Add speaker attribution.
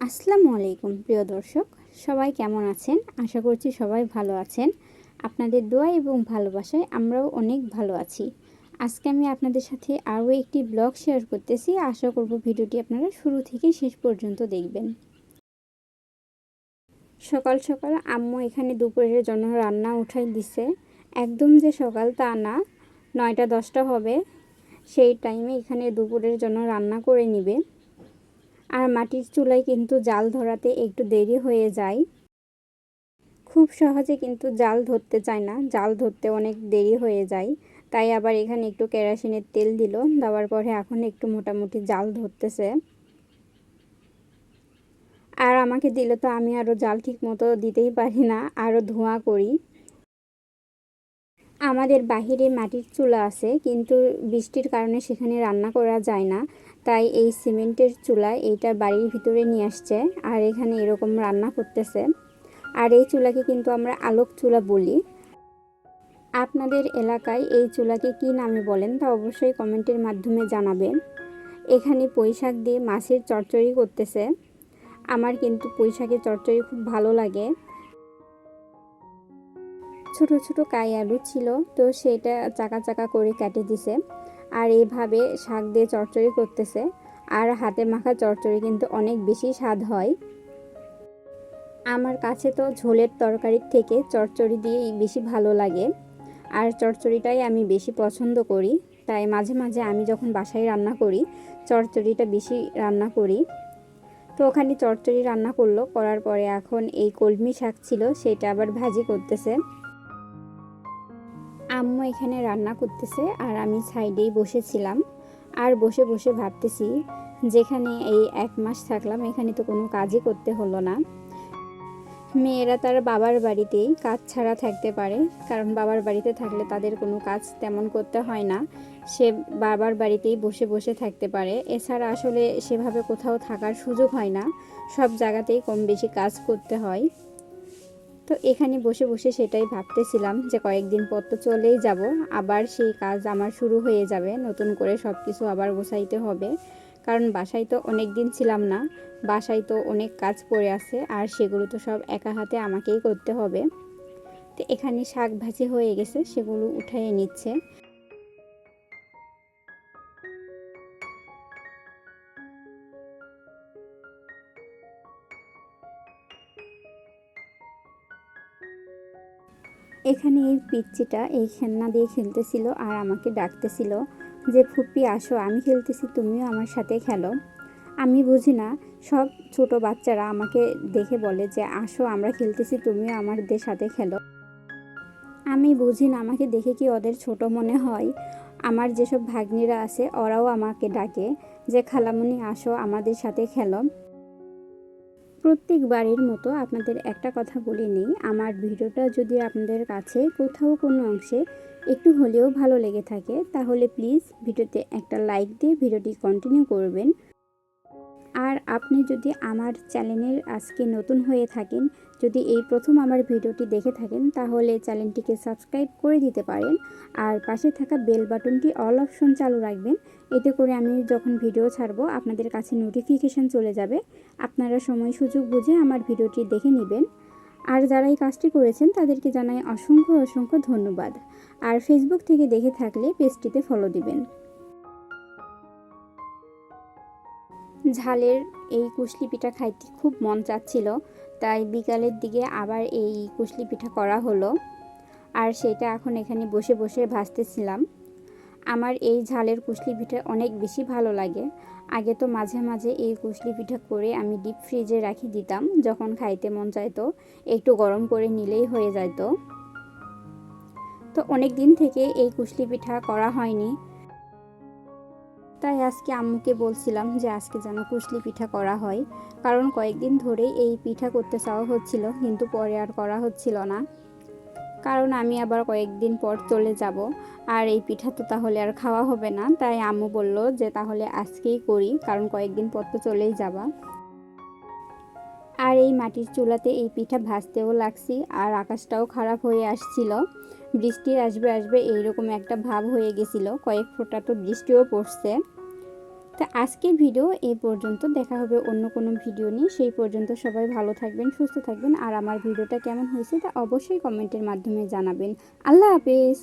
Speaker 1: আসসালামু আলাইকুম, প্রিয় দর্শক। সবাই কেমন আছেন? আশা করছি সবাই ভালো আছেন। আপনাদের দোয়া এবং ভালোবাসায় আমরাও অনেক ভালো আছি। আজকে আমি আপনাদের সাথে আরও একটি ব্লগ শেয়ার করতেছি। আশা করব ভিডিওটি আপনারা শুরু থেকে শেষ পর্যন্ত দেখবেন। সকাল সকাল আম্মু এখানে দুপুরের জন্য রান্না উঠাই দিছে। একদম যে সকাল তা না, নয়টা দশটা হবে। সেই টাইমে এখানে দুপুরের জন্য রান্না করে নিবে। আর মাটির চুলায় কিন্তু জাল ধরাতে একটু দেরি হয়ে যায়। খুব সহজে কিন্তু জাল ধরতে চায় না, জাল ধরতে অনেক দেরি হয়ে যায়। তাই আবার এখানে একটু কেরাসিনের তেল দিল, দেওয়ার পরে এখন একটু মোটামুটি জাল ধরতেছে। আর আমাকে দিলে তো আমি আরও জাল ঠিক মতো দিতেই পারি না আরও ধোঁয়া করি। আমাদের বাহিরে মাটির চুলা আছে, কিন্তু বৃষ্টির কারণে সেখানে রান্না করা যায় না। তাই এই সিমেন্টের চুলা এইটা বাড়ির ভিতরে নিয়ে আসছে আর এখানে এরকম রান্না করতেছে। আর এই চুলাকে কিন্তু আমরা আলোক চুলা বলি। আপনাদের এলাকায় এই চুলাকে কি নামে বলেন তা অবশ্যই কমেন্টের মাধ্যমে জানাবেন। এখানে পুঁইশাক দিয়ে মাছের চচ্চড়ি করতেছে। আমার কিন্তু পুঁইশাকের চচ্চড়ি খুব ভালো লাগে। ছোট ছোট কাই আলু ছিল, তো সেটা চাকা চাকা করে কেটে দিছে। আর এইভাবে শাক দিয়ে চচ্চড়ি করতেছে। আর হাতে মাখা চচ্চড়ি কিন্তু অনেক বেশি স্বাদ হয়। আমার কাছে তো ঝোলের তরকারির থেকে চচ্চড়ি দিয়েই বেশি ভালো লাগে। আর চচ্চড়িটাই আমি বেশি পছন্দ করি। তাই মাঝে মাঝে আমি যখন বাসায় রান্না করি চচ্চড়িটা বেশি রান্না করি। তো ওখানে চচ্চড়ি রান্না করল, করার পরে এখন এই কলমি শাক ছিল, সেটা আবার ভাজি করতেছে। আম্মু এখানে রান্না করতেছে আর আমি সাইডেই বসেছিলাম। আর বসে বসে ভাবতেছি, যেখানে এই এক মাস থাকলাম, এখানে তো কোনো কাজই করতে হলো না। মেয়েরা তার বাবার বাড়িতেই কাজ ছাড়া থাকতে পারে, কারণ বাবার বাড়িতে থাকলে তাদের কোনো কাজ তেমন করতে হয় না। সে বাবার বাড়িতেই বসে বসে থাকতে পারে। এছাড়া আসলে সেভাবে কোথাও থাকার সুযোগ হয় না। সব জায়গাতেই কম বেশি কাজ করতে হয়। তো এখানে বসে বসে সেটাই ভাবতেছিলাম যে কয়েকদিন পর তো চলেই যাব। আবার সেই কাজ আমার শুরু হয়ে যাবে, নতুন করে সব কিছু আবার গোছাইতে হবে। কারণ বাসায় তো অনেক দিন ছিলাম না, বাসায় তো অনেক কাজ পড়ে আছে আর সেগুলো তো সব একা হাতে আমাকেই করতে হবে। তো এখানে শাক ভাজি হয়ে গেছে, সেগুলো উঠাইয়ে নিচ্ছে। এখানে এই পিচ্চিটা এই খেলনা দিয়ে খেলতেছিল আর আমাকে ডাকতেছিল যে ফুপি আসো, আমি খেলতেছি, তুমিও আমার সাথে খেলো। আমি বুঝি না, সব ছোট বাচ্চারা আমাকে দেখে বলে যে, আসো, আমরা খেলতেছি, তুমিও আমাদের সাথে খেলো। আমি বুঝি না, আমাকে দেখে কি ওদের ছোট মনে হয়? আমার যেসব ভাগ্নিরা আছে, ওরাও আমাকে ডাকে যে, খালামুনি, আসো, আমাদের সাথে খেলো। প্রত্যেক বাড়ির মতো আপনাদের একটা কথা বলে নেই। আমার ভিডিওটা যদি আপনাদের কাছে কোথাও কোনো অংশে একটু হলেও ভালো লেগে থাকে, তাহলে প্লিজ ভিডিওতে একটা লাইক দিয়ে ভিডিওটি কন্টিনিউ করবেন। আর আপনি যদি আমার চ্যানেলের আজকে নতুন হয়ে থাকেন, যদি এই প্রথম আমার ভিডিওটি দেখে থাকেন, তাহলে চ্যানেলটিকে সাবস্ক্রাইব করে দিতে পারেন। আর পাশে থাকা বেল বাটনটি অল অপশন চালু রাখবেন। এতে করে আমি যখন ভিডিও ছাড়বো, আপনাদের কাছে নোটিফিকেশান চলে যাবে। আপনারা সময় সুযোগ বুঝে আমার ভিডিওটি দেখে নেবেন। আর যারা এই কাজটি করেছেন, তাদেরকে জানাই অসংখ্য অসংখ্য ধন্যবাদ। আর ফেসবুক থেকে দেখে থাকলে পেজটিতে ফলো দিবেন। ঝালের এই কুশলি পিঠা খাইতে খুব মন চাচ্ছিল, তাই বিকালের দিকে আবার এই কুশলি পিঠা করা হলো। আর সেটা এখন এখানে বসে বসে ভাজতেছিলাম। আমার এই ঝালের কুশলি পিঠা অনেক বেশি ভালো লাগে। আগে তো মাঝে মাঝে এই কুশলি পিঠা করে আমি ডিপ ফ্রিজে রাখি দিতাম, যখন খাইতে মন চাইতো, একটু গরম করে নিলেই হয়ে যেত তো অনেক দিন থেকে এই কুশলি পিঠা করা হয়নি। তাই আজকে আম্মুকে বলছিলাম যে আজকে যেন কুশলি পিঠা করা হয়। কারণ কয়েকদিন ধরে এই পিঠা করতে চাওয়া হচ্ছিল, কিন্তু পরে আর করা হচ্ছিল না। কারণ আমি আবার কয়েকদিন পর চলে যাব, আর এই পিঠা তো তাহলে আর খাওয়া হবে না। তাই আম্মু বলল যে তাহলে আজকেই করি, কারণ কয়েকদিন পর তো চলেই যাবা। আর এই মাটির চুলাতে এই পিঠা ভাজতেও লাগছি, আর আকাশটাও খারাপ হয়ে আসছিল। বৃষ্টি আসবে আসবে এইরকম একটা ভাব হয়ে গেছিল। কয়েক ফোঁটা তো বৃষ্টিও পড়ছে। তো আজকের ভিডিও এই পর্যন্ত। দেখা হবে অন্য কোনো ভিডিও নিয়ে। সেই পর্যন্ত সবাই ভালো থাকবেন, সুস্থ থাকবেন। আর আমার ভিডিওটা কেমন হয়েছে তা অবশ্যই কমেন্টের মাধ্যমে জানাবেন। আল্লাহ হাফেজ।